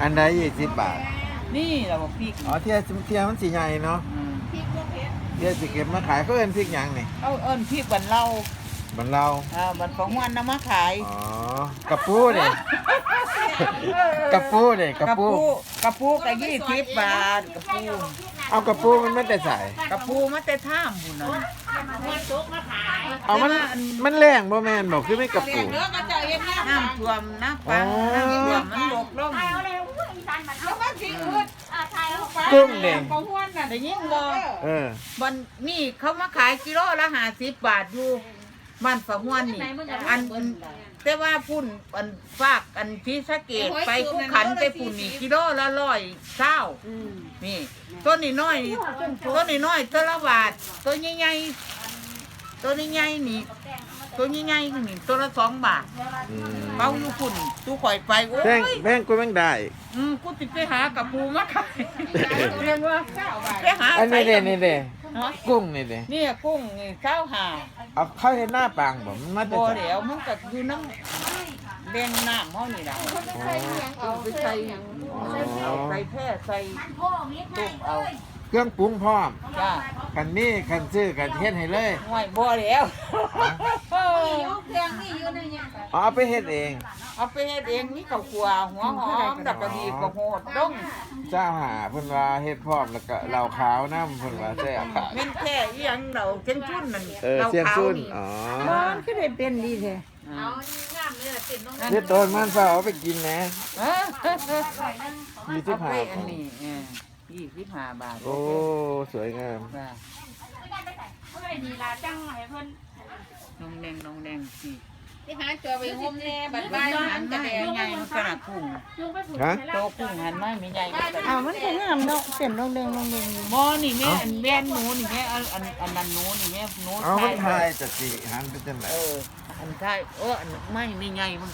อันใดยี่สิบบาท นี่เราบอกพริกอ๋อเทียเทียมันสีใหญ่เนาะอืมเทียสิเก็บมาขายเขาเอิ้นพริกหยังนี่เอาเอิ้นพริกบันเราบันเราอ่าบันของวันนำมาขายอ๋อกระปูเด้กระปูเด้กระปูกระปูกระยี่สิบบาทกระปูเอากระปูมันไม่ได้ใส่กระปูมาแต่ท่ามบุญนะเอามันมันแรงบ่แม่นบอกคือไม่กระปูน้ำท่วมน้ำปังอ๋อน้ำท่วมมันบกลงกุ้งเด้ได้ยินบ่เออ บันนี่เขามาขายกิโลละห้าสิบบาทอยู่บ้านฝางวนนี่ อันแต่ว่าพุ่นอันฝากอันพีสะเกตไปคู่ขันไปพุ่นนี่กิโลละร้อยเช้านี่ต้นนี่น้อยต้นนี่น้อยต้นละบาทต้นใหญ่ๆต้นใหญ่ๆนี่ ต้นใหญ่ๆนี่ต้นละสองบาทอืมเอาอยู่พุ่นตู้ข่อยไปโอ้แพงยแพงกูแม่งได้อืมกูติไปหากระปูมาขายเรียกว่าไปหาอันนี้เด้นี่เด้ฮะกุ้งนี่เด้นี่กุ้งนี่ข้าวหาเอาเข้าเห็นหน้าปางบ่มันมาแต่บ่ใส่เดี๋ยวมันก็อยู่น้ำแดงน้ำเฮานี่ล่ะเอาไปใส่ใส่แพร่ใส่ต้มเอาเครื่องปรุงพร้อมจ้า กันนี่คันซื้อกันเฮ็ดให้เลย ห่วยบ่แล้วอ๋อ เอาไปเฮ็ดเองเอาไปเฮ็ดเองนี่ข้าวคั่วหัวหอมดักกะดีกระโหดดงเจ้าหาเพิ่นว่าเฮ็ดพร้อมแล้วก็เหล้าขาวน้ำเพิ่นว่าแซ่บขายแม่นแค่อีหยังเราเชียงชุนนั่นเออเราเสียงขาวซุนนี่อ๋อมันคือได้เป็นดีแท้เอาเฮ็ดโดนมันเฝ้าเอาไปกินนะเออมีสิเอาบห้าไปอันนี้เออยี่สิบห้าบาท โอ้ สวยงามจ้าน้ องแดงน้องแดงสิที่หาตัวไปงมแน่บัดบ้าบ้านนหัหันนกระกระแดแดงงใหญ่มันขนาดกุ้งฮะโตกุ้งหันไม่ไม่ใหญ่มันกระอ้าวมันก็งามเนาะเส้นดองแดงดองแดงหม้อนี่แม่อันแว่นหนูนี่แม่อันอันอันนั้นหนูนี่แม่หนูเอามันใช่ทายจะสิหันไปจังไดเอออันใช่เอออันไม่ไม่ใหญ่มัน